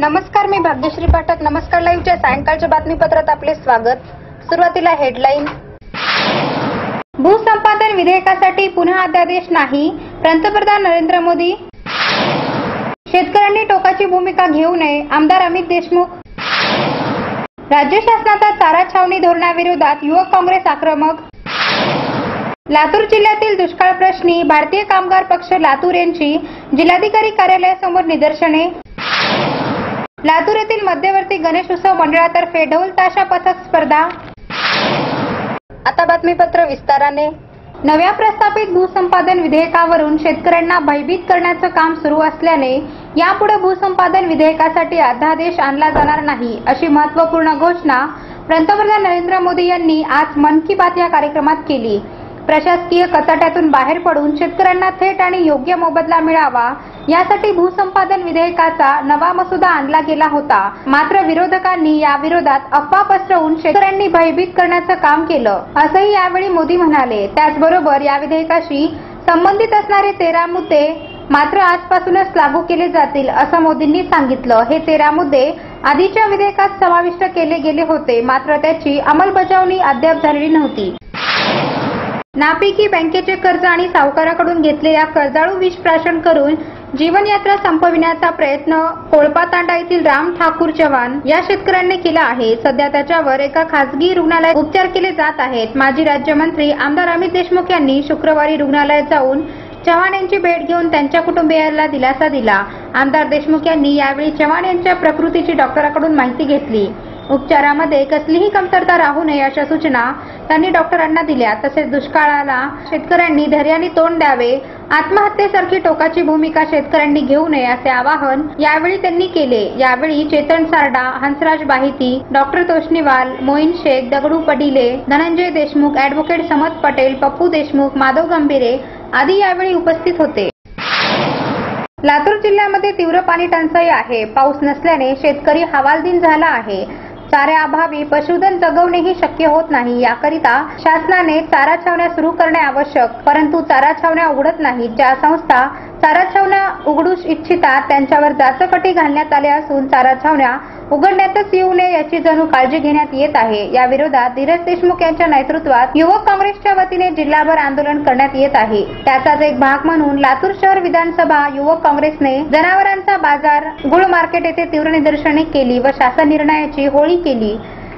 नमस्कार मी भाग्यश्री पाठक. नमस्कार लाईव्हच्या सायंकाळच्या बातमीपत्रात आपले स्वागत. सुरुवातीला हेडलाईन. भूसंपादन विधेयकासाठी पुन्हा अध्यादेश नाही. पंतप्रधान नरेंद्र मोदी. शेतकऱ्यांनी टोकाची भूमिका घेऊ नये. आमदार अमित देशमुख. राज्य शासनाचा चारा छावणी धोरणाविरोधात युवक काँग्रेस आक्रमक. लातूर जिल्ह्यातील दुष्काळ प्रश्नी भारतीय कामगार पक्ष लातूर यांची जिल्हाधिकारी कार्यालयासमोर निदर्शने. लातूर येथील मध्यवर्ती गणेश उत्सव मंडळातर्फे ढोल ताशा पथक स्पर्धा. आता बातमीपत्र विस्ताराने. नव्या प्रस्तावित भूसंपादन विधेयकावरून शेतकऱ्यांना भयभीत करण्याचं काम सुरू असल्याने यापुढे भूसंपादन विधेयकासाठी अध्यादेश आणला जाणार नाही अशी महत्त्वपूर्ण घोषणा पंतप्रधान नरेंद्र मोदी यांनी आज मन की बात या कार्यक्रमात केली. प्रशासकीय कचाट्यातून बाहेर पडून शेतकऱ्यांना थेट आणि योग्य मोबदला मिळावा यासाठी भूसंपादन विधेयकाचा नवा मसुदा आणला गेला होता. मात्र विरोधकांनी या विरोधात अफवा पसरवून शेतकऱ्यांनी भयभीत करण्याचं काम केलं असंही यावेळी मोदी म्हणाले. त्याचबरोबर या विधेयकाशी संबंधित असणारे तेरा मुद्दे मात्र आजपासूनच लागू केले जातील असं मोदींनी सांगितलं. हे तेरा मुद्दे आधीच्या विधेयकात समाविष्ट केले गेले होते मात्र त्याची अंमलबजावणी अद्याप झालेली नव्हती. नापिकी बँकेचे कर्ज आणि सावकाराकडून घेतलेल्या कर्जाळू विष प्राशन करून जीवनयात्रा संपविण्याचा प्रयत्न कोळपातांडा येथील राम ठाकूर चव्हाण या शेतकऱ्यांनी केला आहे. सध्या त्याच्यावर एका खासगी रुग्णालयात उपचार केले जात आहेत. माजी राज्यमंत्री आमदार अमित देशमुख यांनी शुक्रवारी रुग्णालयात जाऊन चव्हाण यांची भेट घेऊन त्यांच्या कुटुंबियाला दिलासा दिला. आमदार देशमुख यांनी यावेळी चव्हाण यांच्या प्रकृतीची डॉक्टरांकडून माहिती घेतली. उपचारामध्ये कसलीही कमतरता राहू नये अशा सूचना त्यांनी डॉक्टरांना दिल्या. तसेच दुष्काळाला शेतकऱ्यांनी धैर्याने तोंड द्यावे आत्महत्येसारखी टोकाची भूमिका शेतकऱ्यांनी घेऊ नये असे आवाहन यावेळी त्यांनी केले. यावेळी चेतन सारडा हंसराज बाहिती डॉक्टर तोष्णीवाल मोईन शेख दगडू पडिले धनंजय देशमुख अॅडव्होकेट समत पटेल पप्पू देशमुख माधव गंभीरे आदी यावेळी उपस्थित होते. लातूर जिल्ह्यामध्ये तीव्र पाणी टंचाई आहे. पाऊस नसल्याने शेतकरी हवालदिन झाला आहे. चाऱ्याअभावी पशुधन जगवणेही शक्य होत नाही. याकरिता शासनाने चारा छावण्या सुरू करणे आवश्यक परंतु चारा छावण्या उघडत नाहीत. ज्या संस्था चारा छावण्या उघडू इच्छितात त्यांच्यावर जाचकटी घालण्यात आल्या असून चारा छावण्या उघडण्यातच येऊ नये याची जणू काळजी घेण्यात येत आहे. या विरोधात धीरज देशमुख यांच्या नेतृत्वात युवक काँग्रेसच्या वतीने जिल्हाभर आंदोलन करण्यात येत आहे. त्याचाच एक भाग म्हणून लातूर शहर विधानसभा युवक काँग्रेसने जनावरांचा बाजार गुळ मार्केट येथे तीव्र निदर्शने केली व शासन निर्णयाची होळी केली.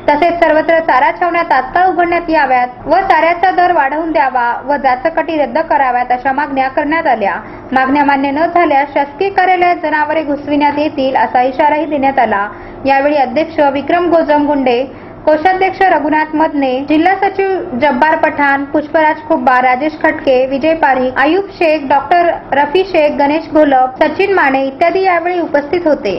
तसेच सर्वत्र चारा छावण्या तात्काळ उघडण्यात याव्यात व चाऱ्याचा दर वाढवून द्यावा व जाचकटी रद्द कराव्यात अशा मागण्या करण्यात आल्या. मागण्या मान्य न झाल्यास शासकीय कार्यालयात जनावरे घुसविण्यात येतील असा इशाराही देण्यात आला. यावेळी अध्यक्ष विक्रम गोजमगुंडे कोषाध्यक्ष रघुनाथ मदने जिल्हा सचिव जब्बार पठाण पुष्पराज खुब्बा राजेश खटके विजय पारी आयुब शेख डॉक्टर रफी शेख गणेश घोलप सचिन माने इत्यादी यावेळी उपस्थित होते.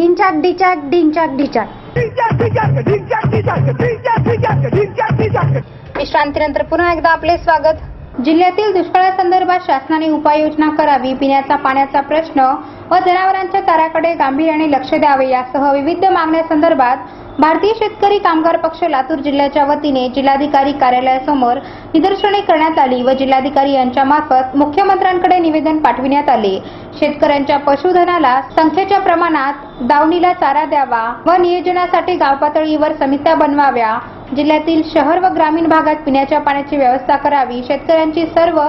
डिंचाक डिचाक डिंचाक डिचाक विश्रांतीनंतर पुन्हा एकदा आपले स्वागत. जिल्ह्यातील दुष्काळासंदर्भात शासनाने उपाययोजना करावी पिण्याचा पाण्याचा प्रश्न व जनावरांच्या चाऱ्याकडे गांभीर्याने लक्ष द्यावे यासह विविध मागण्यासंदर्भात भारतीय शेतकरी कामगार पक्ष लातूर जिल्ह्याच्या वतीने जिल्हाधिकारी कार्यालयासमोर निदर्शने करण्यात आली व जिल्हाधिकारी यांच्या मार्फत मुख्यमंत्र्यांकडे निवेदन पाठविण्यात आले. शेतकऱ्यांच्या पशुधनाला संख्येच्या प्रमाणात दावणीला चारा द्यावा व नियोजनासाठी गावपातळीवर समित्या बनवाव्या जिल्ह्यातील शहर व ग्रामीण भागात पिण्याच्या पाण्याची व्यवस्था करावी शेतकऱ्यांची सर्व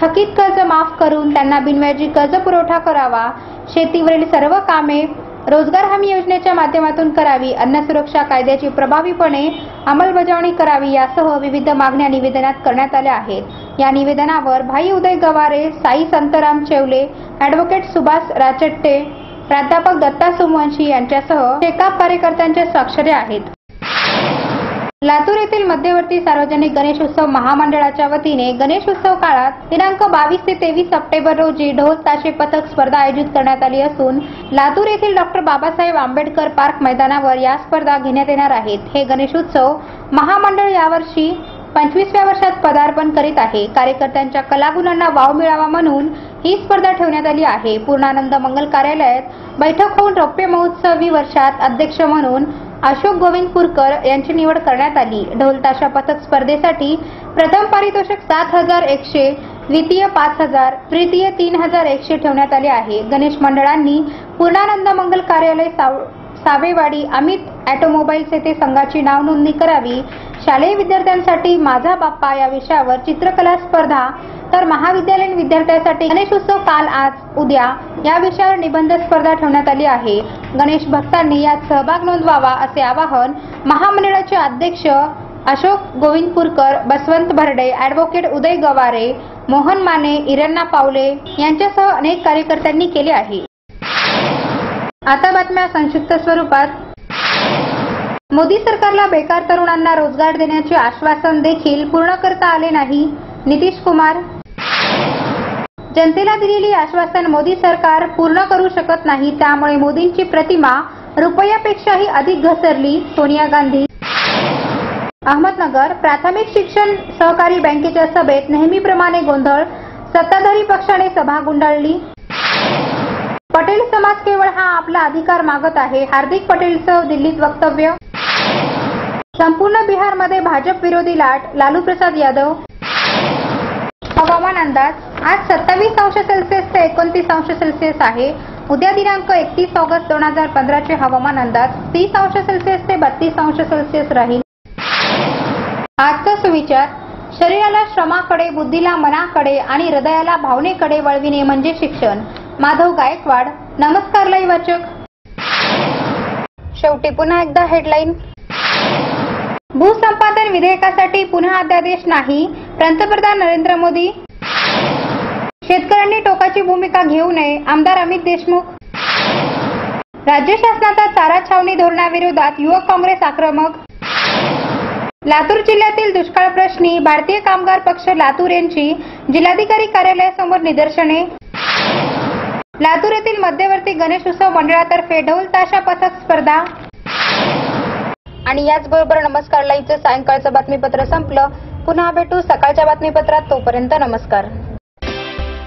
थकीत कर्ज माफ करून त्यांना बिनव्याजी कर्ज पुरवठा करावा शेतीवरील सर्व कामे रोजगार हमी योजनेच्या माध्यमातून करावी अन्न सुरक्षा कायद्याची प्रभावीपणे अंमलबजावणी करावी यासह विविध मागण्या निवेदनात करण्यात आल्या आहेत. या निवेदनावर भाई उदय गवारे साई संतराम चेवले ॲडव्होकेट सुभाष राचट्टे प्राध्यापक दत्ता सोमवंशी यांच्यासह शेकाप कार्यकर्त्यांच्या स्वाक्षऱ्या आहेत. लातूर येथील मध्यवर्ती सार्वजनिक गणेश उत्सव महामंडळाच्या वतीने गणेश उत्सव काळात दिनांक बावीस ते तेवीस सप्टेंबर रोजी ढोल ताशे पथक स्पर्धा आयोजित करण्यात आली असून लातूर येथील डॉक्टर बाबासाहेब आंबेडकर पार्क मैदानावर या स्पर्धा घेण्यात येणार आहेत. हे गणेश उत्सव महामंडळ यावर्षी पंचवीसव्या वर्षात पदार्पण करीत आहे. कार्यकर्त्यांच्या कलागुणांना वाव मिळावा म्हणून ही स्पर्धा ठेवण्यात आली आहे. पूर्णानंद मंगल कार्यालयात बैठक होऊन रौप्य महोत्सवी वर्षात अध्यक्ष म्हणून अशोक गोविंदपूरकर यांची निवड करण्यात आली. ढोलताशा पथक स्पर्धेसाठी प्रथम पारितोषिक सात हजार एकशे द्वितीय पाच हजार तृतीय तीन हजार एकशे ठेवण्यात आले आहे. गणेश मंडळांनी पूर्णानंद मंगल कार्यालय साव- सावेवाडी अमित ऑटोमोबाईल्स येथे संघाची नाव नोंदणी करावी. शालेय विद्यार्थ्यांसाठी माझा बाप्पा या विषयावर चित्रकला स्पर्धा तर महाविद्यालयीन विद्यार्थ्यांसाठी गणेश उत्सव काल आज उद्या या विषयावर निबंध स्पर्धा ठेवण्यात आली आहे. गणेश भक्तांनी यात सहभाग नोंदवावा असे आवाहन महामंडळाचे अध्यक्ष अशोक गोविंदपूरकर बसवंत भरडे ॲडव्होकेट उदय गवारे मोहन माने इरण्णा पावले यांच्यासह अनेक कार्यकर्त्यांनी केले आहे. आता बातम्या संक्षिप्त स्वरूपात. मोदी सरकारला बेकार तरुणांना रोजगार देण्याचे आश्वासन देखील पूर्ण करता आले नाही. नितीश कुमार जनतेला दिलेली आश्वासन मोदी सरकार पूर्ण करू शकत नाही त्यामुळे मोदींची प्रतिमा रुपयापेक्षाही अधिक घसरली सोनिया गांधी. अहमदनगर प्राथमिक शिक्षण सहकारी बँकेच्या सभेत नेहमीप्रमाणे गोंधळ सत्ताधारी पक्षाने सभा गुंडाळली. पटेल समाज केवळ हा आपला अधिकार मागत आहे हार्दिक पटेलचं दिल्लीत वक्तव्य. संपूर्ण बिहारमध्ये भाजप विरोधी लाट लालू प्रसाद यादव. हवामान अंदाज आज सत्तावीस अंश सेल्सिअस ते एकोणतीस अंश सेल्सिअस आहे. उद्या दिनांक एकतीस ऑगस्ट दोन हजार पंधराचे हवामान अंदाज तीस अंश सेल्सिअस ते बत्तीस अंश सेल्सिअस राहील. आजचा सुविचार शरीराला श्रमाकडे बुद्धीला मनाकडे आणि हृदयाला भावनेकडे वळविणे म्हणजे शिक्षण. माधव गायकवाड नमस्कार लय वाचक. शेवटी पुन्हा एकदा हेडलाईन भूसंपादन विधेयकासाठी पुन्हा अध्यादेश नाही. पंतप्रधान नरेंद्र मोदी शेतकऱ्यांनी टोकाची भूमिका घेऊ नये आमदार अमित देशमुख. राज्य शासनाचा चारा छावणी धोरणाविरोधात युवक काँग्रेस आक्रमक. लातूर जिल्ह्यातील दुष्काळ प्रश्नी भारतीय कामगार पक्ष लातूर यांची जिल्हाधिकारी कार्यालयासमोर निदर्शने. लातूर येथील मध्यवर्ती गणेश उत्सव मंडळातर्फे ढोल ताशा पथक स्पर्धा. आणि याचबरोबर नमस्कार लाईव्हचं सायंकाळचं बातमीपत्र संपलं. पुन्हा भेटू सकाळच्या बातमीपत्रात तोपर्यंत नमस्कार.